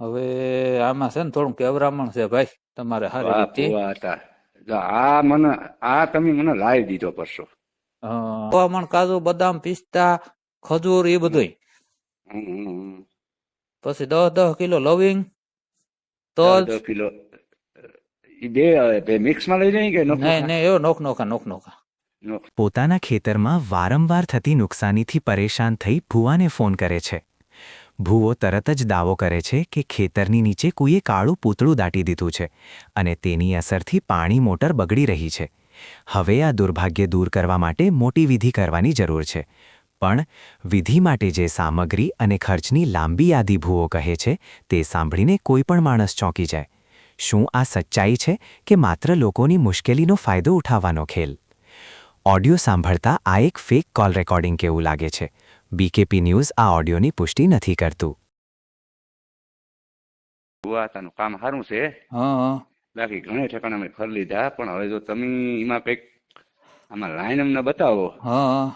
હવે આમાં છે ને થોડું કેવરામણ છે ભાઈ તમારે રીતે. જો આ મને આ તમે મને લાવી દીધો પરસો. હવામણ કાજુ બદામ પિસ્તા ખજૂર એ બધું. પછી દસ દસ કિલો લવિંગ તજ કિલો બે મિક્સમાં લઈ જાય કે નહીં નહીં એવો નોખ નોખા નોખ. નોખા. પોતાના ખેતરમાં વારંવાર થતી નુકસાનીથી પરેશાન થઈ ભુવાને ફોન કરે છે. ભૂવો તરત જ દાવો કરે છે કે ખેતરની નીચે કોઈએ કાળું પૂતળું દાટી દીધું છે અને તેની અસરથી પાણી મોટર બગડી રહી છે. હવે આ દુર્ભાગ્ય દૂર કરવા માટે મોટી વિધિ કરવાની જરૂર છે. પણ વિધિ માટે જે સામગ્રી અને ખર્ચની લાંબી યાદી ભૂવો કહે છે તે સાંભળીને કોઈ પણ માણસ ચોંકી જાય. શું આ સચ્ચાઈ છે કે માત્ર લોકોની મુશ્કેલીનો ફાયદો ઉઠાવવાનો ખેલ? ઓડિયો સાંભળતા આ એક ફેક કોલ રેકોર્ડિંગ કેવું લાગે છે? બીકેપી ન્યૂઝ આ ઓડિયોની પુષ્ટિ નથી કરતું. ગુવાતાનું કામ સારું છે. હા હા. બાકી ઘણે ઠેકાણે અમે ફરી લીધા પણ હવે જો તમે એમાં કંઈક આમાં લાઈન અમને બતાવો. હા હા.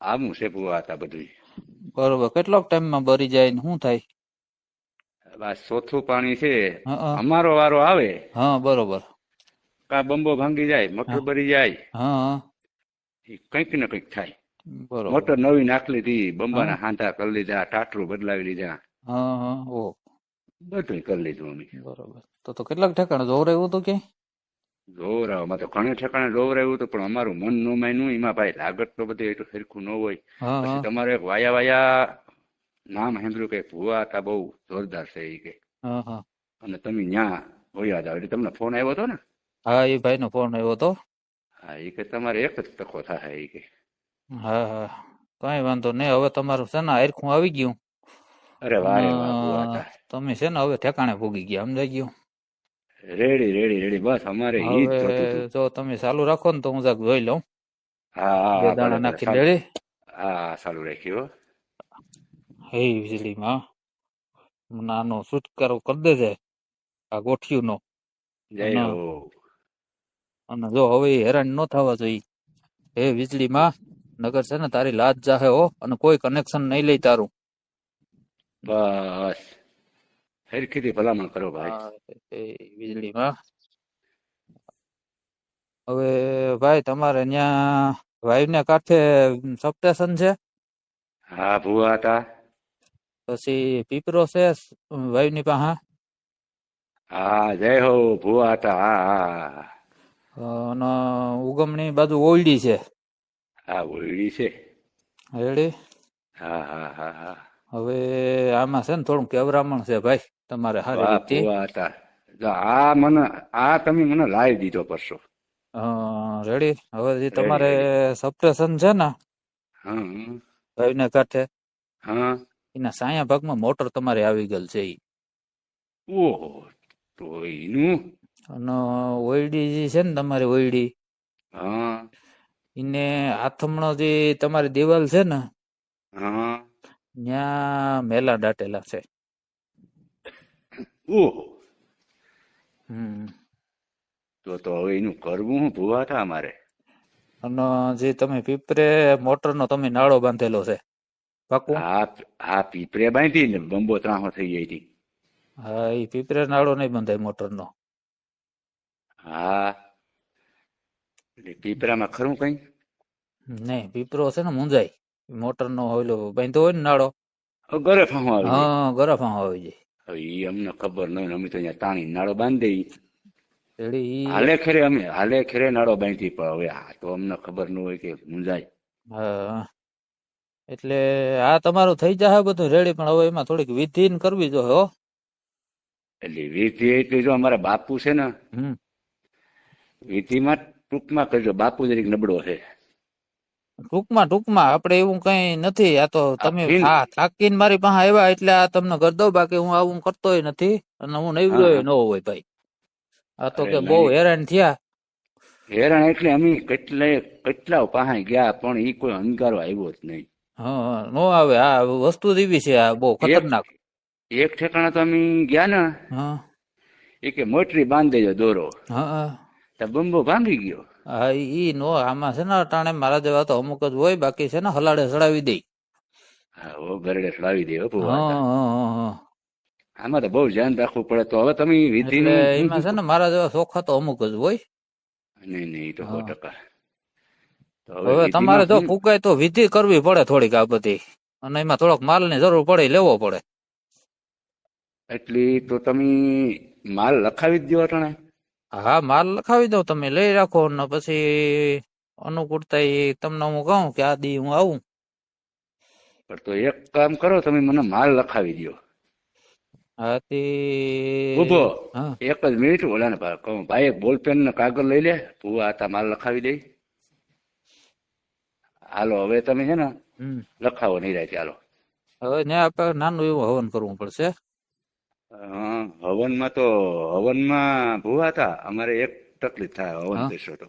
આવું છે ભુવા હતા બધું બરોબર. કેટલોક ટાઈમમાં ભરી જાય ને શું થાય? આ ચોથું પાણી છે. અમારો વારો આવે. હા બરોબર. કા બંબો ભાંગી જાય મકર ભરી જાય. હા હા. કંઈક ને કંઈક થાય. મોટર નવી નાખી લીધી બંબાના હાંધા કરી લીધા ટાટરું બદલાવી લીધા. હા હા બધું કરી લીધું અમે. બરોબર. તો તો કેટલાક ઠેકાણે જોર એવું હતું કે? જોવરાવમાં તો ઘણે ઠેકાણે જોવરાવ્યું હતું પણ અમારું મન નો માન્યું એમાં ભાઈ લાગત તો બધી એટલું સરખું ન હોય. પછી તમારે એક વાયા વાયા નામ સાંભળ્યું કે ભુવા હતા બહુ જોરદાર છે એ કે. અને તમે ન્યા હોયા હતા એટલે તમને ફોન આવ્યો હતો ને? હા એ ભાઈ નો ફોન આવ્યો હતો. હા એ કે તમારે એક જ તકો થાય એ કે. હા હા. કઈ વાંધો નહીં. હવે તમારું છે ને હરખું આવી ગયું. અરે વારે વાહ તમે છે ને હવે ઠેકાણે ભોગી ગયા સમજાઈ ગયું? Ready ready ready. બસ અમારે જ તમે ચાલુ રાખો ને તો હું જાક જોઈ લઉં. હા બે દાણા નાખી સારું. હા ચાલુ રાખ્યો હો. વીજળીમાં. નાનો છુટકારો કરી દેજે આ ગોઠિયું નો અને જો હવે હેરાન ન થવા જોઈએ. હે વીજળીમાં. નગર છે ને તારી લાજ જાહે હો અને કોઈ કનેક્શન નહીં લઈ તારું. બસ. હરખીથી ભલામણ કરો ભાઈ. વીજળીમાં. હવે ભાઈ તમારે ત્યાં ને કાંઠે સબસ્ટેશન છે? હા ભુવા હતા. પછી પીપરો છે વાઈવની પાસે? હા જય હો ભુવા હતા હા અને ઉગમણી બાજુ ઓયડી છે. હા ઓયડી છે. રેડી? હા હા હા હા. હવે આમાં છે ને થોડું કેવરામણ છે ભાઈ તમારે સારી રીતે આ મને આ તમે મને લાવી દીધો પરસો. રેડી. હવે જે તમારે સપ્રેશન છે ને ભાઈ ને કાંઠે હા. એના સાયા ભાગમાં મોટર તમારે આવી ગયેલ છે ઈ. ઓહો તો એનું? અને ઓયડી જે છે ને તમારી ઓયડી હા. એને આથમણો જે તમારી દિવાલ છે ને ત્યાં મેલા દાટેલા છે. તો તો હવે એનું કરવું હું ભૂવા હતા અમારે અને જે તમે પીપરે મોટરનો તમે નાળો બાંધેલો છે પાકું? હા હા પીપરે બાંધી ને બંબો ત્રાહો થઈ ગઈ હતી. હા એ પીપરે નાળો નહીં બંધાય મોટરનો. હા. એટલે પીપરામાં ખરું કઈ? નહીં પીપરો છે ને મુંજાય મોટરનો ઓલો બાંધો હોય ને નાળો. ઘરે ફાંહો આવી. હા ગરફા આવી જાય હવે ઈ અમને ખબર નહીં અમે તો અહીંયા તાણી નાળો બાંધી દઈ હાલે ખેરે અમે હાલે ખેરે નાળો બાંધી પણ હવે આ તો અમને ખબર ન હોય કે મુંજાય હા. એટલે આ તમારું થઈ જશે બધું રેડી પણ હવે એમાં થોડીક વિધિ ને કરવી જો હો. એટલે વિધિ એટલે જો અમારા બાપુ છે ને વિધિમાં ટૂંકમાં કરજો બાપુ જરીક નબળો છે. ટૂંકમાં ટૂંકમાં આપણે એવું કઈ નથી. આ તો તમે હા થાકીને મારી પાસે આવ્યા એટલે આ તમને કરી દઉં બાકી હું આવું કરતોય નથી. અને હું નવરોય હા. ન હોય ભાઈ. આ તો કે બહુ હેરાન થયા. હેરાન એટલે અમે કેટલે કેટલા પાસે ગયા પણ એ કોઈ અંગારો આવ્યો જ નહીં. હા નો આવે. આ વસ્તુ જ એવી છે આ બહુ ખતરનાક. એક ઠેકાણે તો અમે ગયા ને હા. એ કે મોટરી બાંધી દેજો દોરો. હા. બંબો ભાંગી ગયો. હા ઈ નો આમાં છે ને અટાણે મારા જેવા તો અમુક જ હોય બાકી છે ને હલાડે ચડાવી દે. હા ઓ ગરડે ચડાવી દે આમાં તો બહુ ધ્યાન રાખવું પડે તો હવે તમે વિધિ ને એમાં છે ને મારા જેવા ચોખા તો અમુક જ હોય. નહીં નહીં તો સો ટકા. તો હવે તમારે જો શું? તો વિધિ કરવી પડે થોડીક આ બધી. અને એમાં થોડોક માલની જરૂર પડે લેવો પડે. એટલી તો તમે માલ લખાવી જ દો અટાણે? હા માલ લખાવી દઉં તમે લઈ રાખો ને પછી અનુકૂળતા એ તમને હું કહું કે આ દી હું આવું. પણ તો એક કામ કરો તમે મને માલ લખાવી દો હા તે ઊભો એક જ મિનિટ ઓલાને કહું ભાઈ એક બોલપેન ને કાગળ લઈ લે તું આ તા માલ લખાવી દઈ હાલો હવે તમે છે ને લખાવો નહીં રાતે હાલો. હવે ને આપણે નાનું એવું હવન કરવું પડશે. હવનમાં તો હવનમાં ભૂવા હતા. અમારે એક તકલીફ થાય હવન દેશો તો.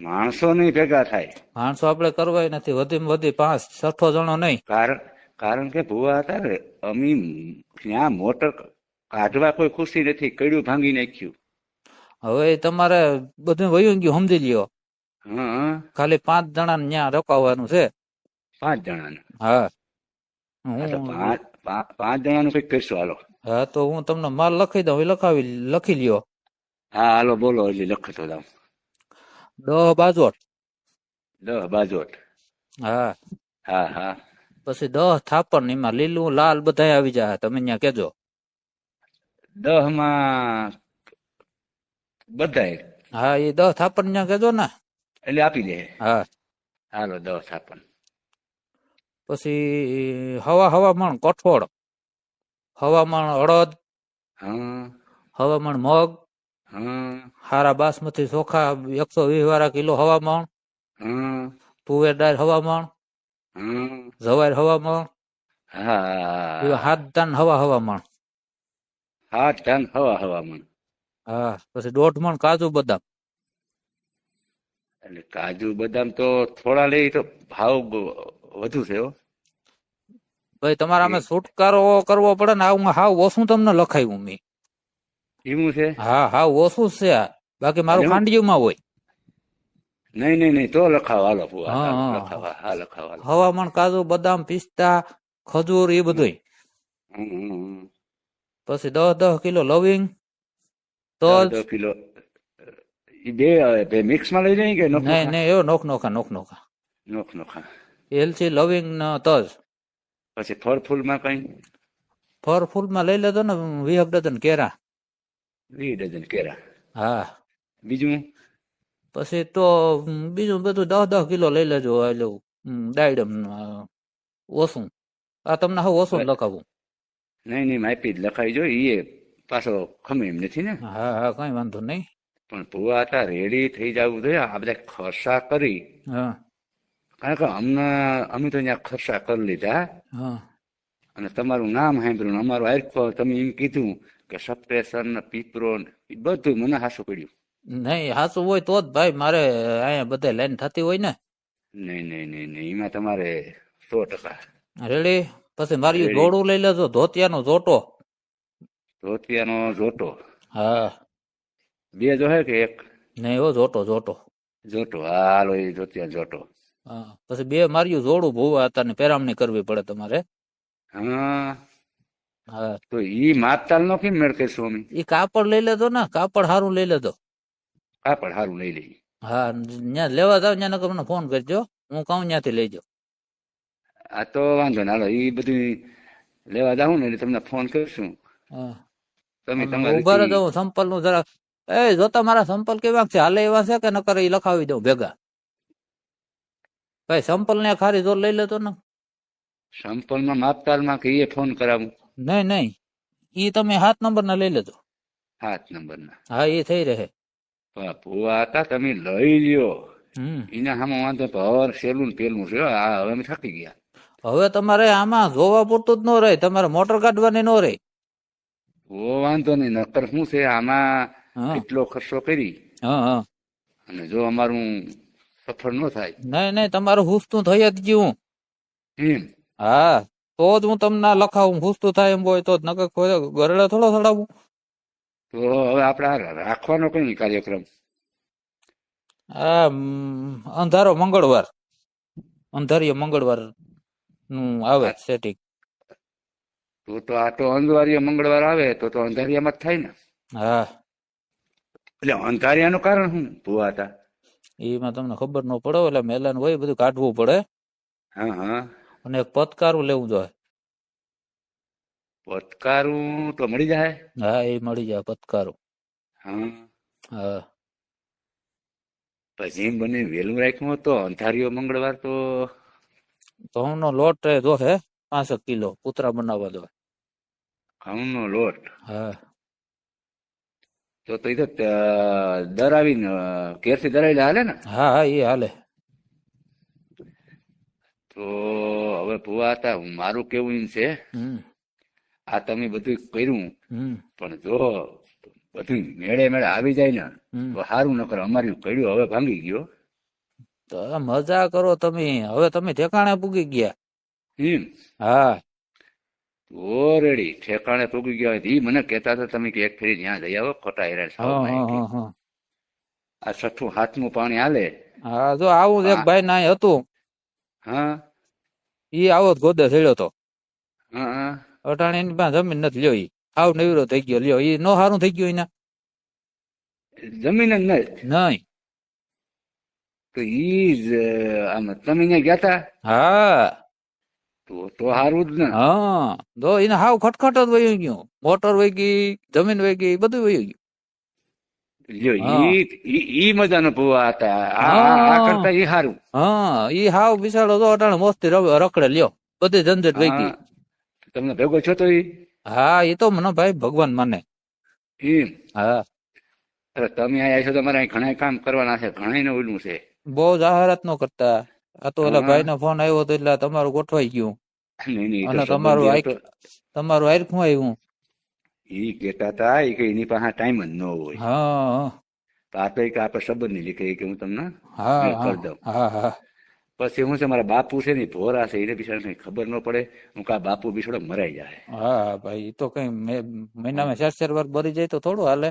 માણસો નહીં ભેગા થાય. માણસો આપણે કરવા નથી વધી વધી પાંચ છઠ્ઠો જણો નહીં. કારણ કારણ કે ભૂવા હતા ને અમી ત્યાં મોટર કાઢવા કોઈ ખુશી નથી કડ્યું ભાંગી નાખ્યું. હવે તમારે બધું વયું ગયું સમજી લ્યો. ખાલી પાંચ જણા ને ત્યાં રોકાવાનું છે. પાંચ જણાને? હા. હા, હું પાંચ પાંચ જણાનું કંઈક કરશું હાલો. હા તો હું તમને માલ લખી દઉં લખાવી લખી લ્યો. હા હાલો બોલો એટલે લખતો જાઉં. દહ બાજોટ. દહ બાજોટ. હા. હા હા. પછી દહ થાપણ એમાં લીલું લાલ બધા આવી જાય તમે ત્યાં કેજો દહમાં બધા હા એ દહ થાપણ ત્યાં કેજો ને. એટલે આપી દે. હા. હાલો દહ થાપન પછી હવા હવામાન કઠોળ. હવામાન અડદ. હવામાન મગ. હારા બાસમતી ચોખા એકસો વીસ વાળા કિલો હવામાન. તુવેર દાળ હવામાન. જવાર હવામાન. હાથ દાન હવા હવામાન. હાથ ધાન હવા હવામાન. હા પછી દોઢ મણ કાજુ બદામ. એટલે કાજુ બદામ તો થોડા લઈ તો ભાવ વધુ છે ભાઈ તમારે અમે છુટકારો કરવો પડે ને આવું હાવ ઓછું તમને લખાયું મેં. એવું છે? હા હાવ ઓછું છે. બાકી મારું ખાંડિયુંમાં હોય. નહીં નહીં નહીં તો લખાવો હાલો હા. લખાવા હવામાન કાજુ બદામ પિસ્તા ખજૂર એ બધું. પછી દસ દસ કિલો લવિંગ તો કિલો બે બે મિક્સમાં લઈ જાય કે નહીં નહીં એવો નોખ નોખા નોખ નોખા નોખ નોખા એલચી લવિંગ ને તજ પછી ફળ ફૂલમાં કઈ? ફળ ફૂલમાં લઈ લેજો ને વીસ ડઝન કેરા. વીસ ડઝન કેરા. હા. બીજું? પછી તો બીજું બધું દસ દસ કિલો લઈ લેજો એટલે ડાયડમ ઓછું. આ તમને હવે ઓછું લખાવું. નહીં નહીં માપી જ લખાવી જો એ પાછો ખમે એમ નથી ને? હા હા કઈ વાંધો નહીં. પણ ભૂવા હતા રેડી થઈ જવું જોઈએ આ બધા ખર્ચા કરી. હા. કારણ કે અમને અમે તો અહીંયા ખર્ચા કરી લીધા હા અને તમારું નામ સાંભળ્યું અમારું આખો તમે એમ કીધું કે સપ્રેશન ને પીપરો બધું મને હાસું પડ્યું નહીં હાસું હોય તો જ ભાઈ મારે અહીંયા બધે લાઈન થતી હોય ને નહીં નહીં નહીં નહીં એમાં તમારે સો ટકા રેડી પછી મારી. જોડું લઈ લેજો ધોતિયાનો જોટો ધોતિયાનો જોટો હા બે જો હે કે એક નહીં એવો જોટો જોટો જોટો હાલો એ ધોતિયા જોટો હા પછી બે માર્યું જોડું ભૂવા હતા ને પેરામણી કરવી પડે તમારે. હા. હા. તો ઈ માપતાલ નો કેમ મેળ કરશું અમે ઈ કાપડ લઈ લેજો ને કાપડ સારું લઈ લેજો. કાપડ સારું લઈ લઈએ. હા ત્યાં લેવા જાવ ત્યાં નકર મને ફોન કરજો. હું કહું ત્યાંથી લઈ જાઉં. આ તો વાંધો ના હાલો ઈ બધું લેવા જાઉં ને એટલે તમને ફોન કરશું. હા. તમે ઊભા તમારી રહેજો હું સંપલનું જરા એ જોતા મારા સંપલ કેવા છે? હાલે એવા છે કે નકર ઈ લખાવી દઉં ભેગા? ભાઈ સંપલ ને ખારી જોર લઈ લેતો ને. સંપલમાં માપતાલમાં કે એ ફોન કરાવું? નહીં નહીં. ઈ તમે સાત નંબર ના લઈ લેજો. સાત નંબર ના હા એ થઈ રહે. ભુવા હતા તમે લઈ લ્યો. એના સામે વાંધો પર સેલું પેલું છે આ હવે અમે થાકી ગયા. હવે તમારે આમાં જોવા પૂરતું જ ન રહે તમારે મોટર કાઢવાની ન રહે. ઓ વાંધો નહીં નકર શું છે આમાં કેટલો ખર્ચો કરી. હા હા. અને જો અમારું સફળ ન થાય. નહીં નહીં તમારું હુસતું થઈ જ ગયું. હા તો જ હું તમને લખાવું. હુસતું થાય એમ હોય તો જ. નકર ગરડે થોડો ચડાવું તો હવે આપણે રાખવાનો કઈ કાર્યક્રમ? અંધારો મંગળવાર. અંધારીયો મંગળવારનું આવે સેટિંગ તો તો આ તો અંધવારીએ મંગળવાર આવે તો તો અંધારિયામાં જ થાય ને. હા. એટલે અંધારિયાનું કારણ શું? ભૂવા હતા. એમાં તમને ખબર ન પડે એટલે મેલાન હોય બધું કાઢવું પડે. હા હા. અને એક પતકારું લેવું જોઈએ. પતકારું તો મળી જાય? હા એ મળી જાય પતકારું હા. પછી બને વેલું રાખ્યું તો અંધારીઓ મંગળવાર તો ઘઉંનો લોટ એ જોહે પાંસઠ કિલો પુતરા બનાવવા દો. ઘઉંનો લોટ? હા. તો તો તો ડરાવીને ઘેરથી ડરાવીને હાલે ને? હા હા એ હાલે. તો હવે ભુવા હતા મારું કેવું એમ છે? આ તમે બધું કર્યું. પણ જો બધું મેળે મેળે આવી જાય ને તો સારું ન કરે અમારી કર્યું હવે ભાંગી ગયો. તો મજા કરો તમે હવે તમે ઠેકાણે પૂગી ગયા. હા. તો રેડી ઠેકાણે પૂગી ગયા હોય એ મને કહેતા હતા તમે કે એક ફેરી જ્યાં જઈ આવો ખોટા હેરાન આ છઠ્ઠું હાથનું પાણી હાલે? હા જો આવું એક ભાઈ ના હતું. હા. ઈ આવો ગોદે થયેલો હતો હા અટાણે પાસે જમીન નથી લ્યો ઈ. આવ નવીરો થઈ ગયો લ્યો. ઈ નો સારું થઈ ગયું એના જમીન જ નહીં નહીં તો ઈ આમ તમે ગયા તા? હા. તો તો સારું જ ને. હા તો એને હાવ ખટખટ જ વહી ગયું. મોટર વહી ગઈ જમીન વહી ગઈ બધું વહી ગયું. હા. ઈ ઈ- ઈ મજાનો ભૂવા હતા. આ- આ આ હા. કરતા ઈ સારું હા ઈ હાવ બિસાડો તો અટાણે મસ્તી રખડે લ્યો. બધી ઝંઝટ વહી ગઈ. તમને ભેગો છો તો ઈ? હા એ તો મને ભાઈ ભગવાન માને. એમ હા. તમે આયા છો તમારે ઘણા કામ કરવાના છે ઘણા ને ઓલું છે. બહુ જાહેરાત નો કરતા. આ તો ઓલા ભાઈ નો ફોન આવ્યો તો એટલે તમારું ગોઠવાઈ ગયું. અને તમારું તમારું આયરખું આવ્યું? ઈ કેતા હતા ઈ કે એની પાસે ટાઈમ જ ન હોય. હા તો આ તો ઈ કે આપણે સંબંધ નહીં લીધે કે હું તમને કરી દઉં. પછી હું છે મારા બાપુ છે ને ભોરા છે એને બિચારા કઈ ખબર ન પડે. હું કા બાપુ બિચારો મરાઈ જાય. હા ભાઈ એ તો કઈ મે- મહિનામાં ચાર ચાર વાર ભરી જાય તો થોડું હાલે.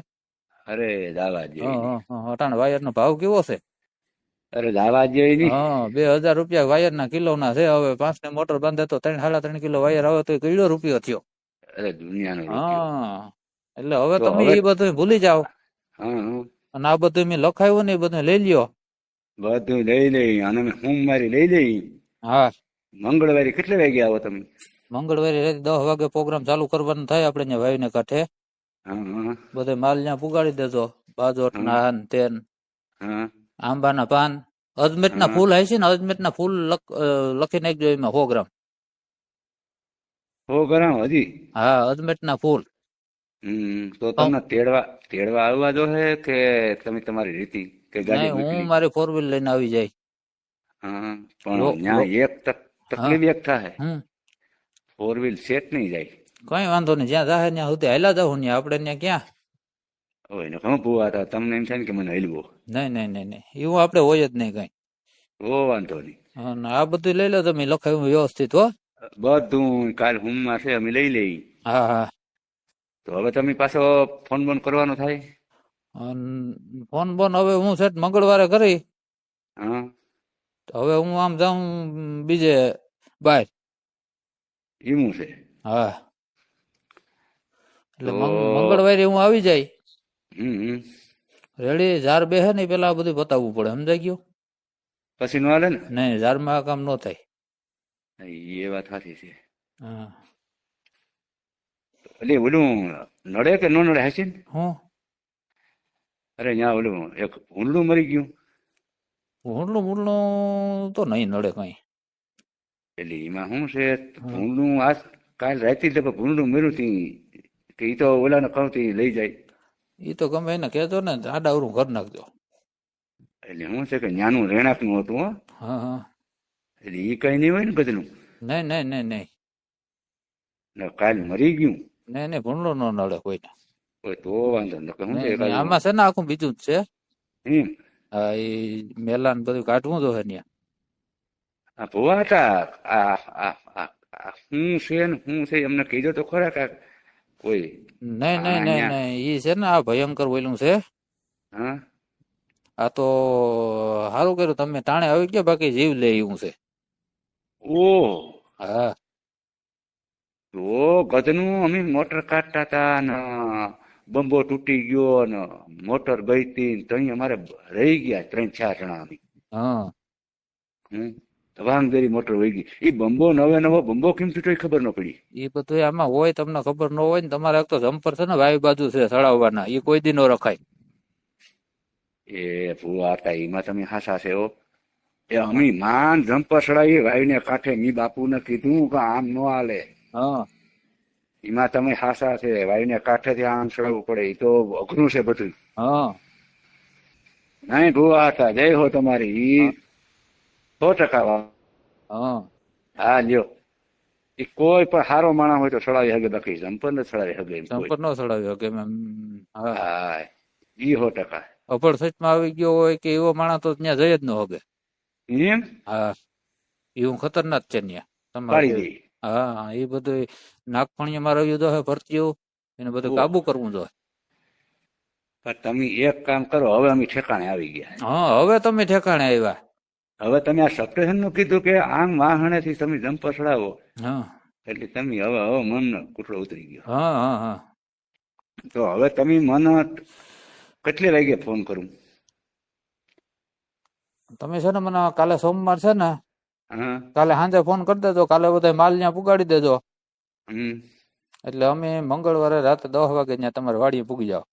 અરે હા. અટાણે વાયર નો ભાવ કેવો છે? અરે નહીં. હા બે હજાર રૂપિયા વાયર ના કિલો ના છે. હવે પાંચ ને મોટર બાંધે તો ત્રણ સાડા ત્રણ કિલો વાયર આવે તો કઈડો રૂપિયો થયો. અરે દુનિયાનો હા એટલે હવે તમે એ બધું ભૂલી જાઓ. અને આ બધું મેં લખાયું ને એ બધું લઈ લ્યો. બધું લઈ લઈ અને હું મારી લઈ લઈ. હા. મંગળવારે કેટલે વાગે આવો તમે? મંગળવારે રાતે દસ વાગે પ્રોગ્રામ ચાલુ કરવાનો થાય આપણે ત્યાં ભાઈ ને કાંઠે બધે માલ ત્યાં પુગાડી દેજો. બાજોટ. નાન તેન. હા. આંબાના પાન. અજમેટ ના. ફૂલ હોય છે ને અજમેટ ના ફૂલ લખ- નાખજો એમાં સો ગ્રામ. સો ગ્રામ હજી? હા અજમેટ ના ફૂલ. હમ તો તમને તેડવા તેડવા આવવા જો હે કે તમે તમારી રીતિ કે ગાડી હું મારી ફોર વ્હીલ લઈને આવી જાય. હા પણ ત્યાં એક તકલીફ એક થાય હમ. ફોર વ્હીલ સેટ નહીં જાય. કઈ વાંધો નહીં જ્યાં જાહે ત્યાં સુધી હાલ્યા જાઉં ને આપણે ત્યાં ક્યાં? હવે એને ઘણું ભૂવા હતા તમને એમ થાય ને કે મને હલવો. નહીં નહીં નહીં નહીં. એવું આપણે હોય જ નહીં કઈ. ઓ વાંધો નહીં. આ બધું લઈ લો તમે લખાયું વ્યવસ્થિત હો. બધું કાલ હુમમાં છે અમે લઈ લઈ. હા હા. તો હવે તમે પાછો ફોન બોન કરવાનો થાય? અન ફોન બોન હવે હું સેટ મંગળવારે કરી. હા. તો હવે હું આમ જાઉં બીજે બહાર. એવું છે. હા. એટલે મંગળવારે હું આવી જાય. રેડી ઝાર બેહે ને પેલા બધું બતાવવું પડે સમજાઈ ગયો? પછી નો હાલે ને? નહીં ઝારમાં આ કામ ન થાય. એ વાત સાચી છે. હા. એટલે ઓલું નડે કે ન નડે હાસી હું? અરે ત્યાં ઓલું એક ઊંડલું મરી ગયું. ઊંડલું મુંડલું તો નહીં નડે કઈ. એટલે એમાં શું છે ભૂંડું આજ કાલ રાતે જ ભૂંડું મર્યું તી કે એ તો ઓલાને કહું લઈ જાય. એ તો ગમે એને કહેજો ને આડાવરું કરી નાખજો એટલે શું છે કે ન્યાનું રહેણાંકનું હતું હા હા એટલે એ કઈ નહીં હોય ને ગધેલું નહીં નહીં નહીં નહીં કાલ મરી ગયું નહીં નહીં ભૂંડલો ન નડે કોઈને ઓય તો વાંધો નહીં, આમાં છે ને આખું બીજું જ છે હા એ મેલા ને બધું કાઢવું તો હે ત્યાં આ ભુવા હતા આ આ આ આ શું છે ને શું છે એમને કીધું તો ખરા કાક કોઈ નહીં નહીં નહીં નહીં. એ છે ને આ ભયંકર ઓલું છે. હા? આ તો સારું કર્યું. તમે ટાણે આવી ગયા બાકી જીવ લે એવું છે. ઓ. હા. તો ગધનું અમે મોટર કાઢતા હતા ને બંબો તૂટી ગયો ને મોટર ગઈ હતી તઈ અમારે રહી ગયા ત્રણ ચાર જણા અમે. હા. હમ. વાંગદેરી મોટર વહી ગઈ એ બંબો નવે નવો બંબો કેમ છૂટો ખબર ન પડી? એ બધું આમાં હોય તમને ખબર ન હોય ને તમારે એક તો જમ્પર છે ને વાયુ બાજુ છે સડાવવાના એ કોઈ દી ન રખાય. એ ભૂવા હતા એમાં તમે હાસા છે એ અમે માન જમ્પર સડાવી ભાઈને કાંઠે મી બાપુને કીધું કે આમ નો હાલે. હા. એમાં તમે હાસા છે ભાઈને કાંઠેથી આમ સડાવવું પડે એ તો અઘરું છે બધું હા. નહીં ભૂવા હતા જય હો તમારી. ઈ સો ટકા. હા. હા લ્યો. એ કોઈ પણ સારો માણસ હોય તો સડાવી હગે બાકી જંપર ને સડાવી હગે. જમ્પર નો સડાવ્યો કે હા. ઈ હો ટકા. અપડ સચમાં આવી ગયો હોય કે એવો માણસ તો ત્યાં જઈ જ ન હગે. એમ? હા. એવું ખતરનાક છે ત્યાં તમારે હા એ બધું માં રહ્યું તો હે ભરતીઓ. એને બધું કાબુ કરવું જોઈએ પણ તમે એક કામ કરો હવે અમે ઠેકાણે આવી ગયા. હા હવે તમે ઠેકાણે આવ્યા. હવે તમે આ સપ્ટેશનનું કીધું કે આંગ વાહણે થી તમે જમ પસડાવો. હા. એટલે તમે હવે હવે મન કુટલો ઉતરી ગયો. હા હા હા. તો હવે તમે મને કેટલી વાગે ફોન કરું? તમે છે ને મને કાલે સોમવાર છે ને કાલે સાંજે ફોન કરી દેજો કાલે બધા માલ ત્યાં પુગાડી દેજો. એટલે અમે મંગળવારે રાતે દસ વાગે ત્યાં તમારે વાડીએ પૂગી જાવ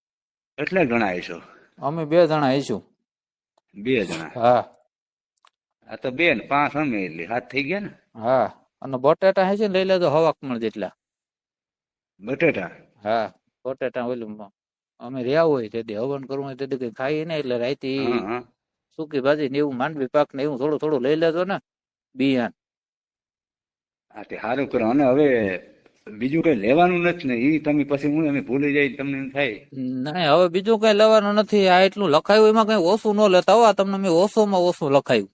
એટલે જણા આવીશો અમે બે જણા આવીશું બે જણા. હા. આ તો બેન પાંચ અમે એટલે હાથ થઈ ગયા ને? હા. અને બટેટા હે છે ને લઈ લેજો હવા કમળ જેટલા. બટેટા? હા. બટેટા ઓલું અમે રહ્યા હોય તે હવન કરવું હોય તે કઈ ખાઈ ને એટલે હા સૂકી ભાજી ને એવું માંડવી પાક ને એવું થોડું થોડું લઈ લેજો ને બિયાન હા તે સારું કરો. અને હવે બીજું કઈ લેવાનું નથી ને એ તમે પછી હું અમે ભૂલી જાય તમને થાય. ના હવે બીજું કઈ લેવાનું નથી. આ એટલું લખાયું એમાં કઈ ઓછું ન લેતા હો. તમને મેં ઓછોમાં ઓછું લખાયું.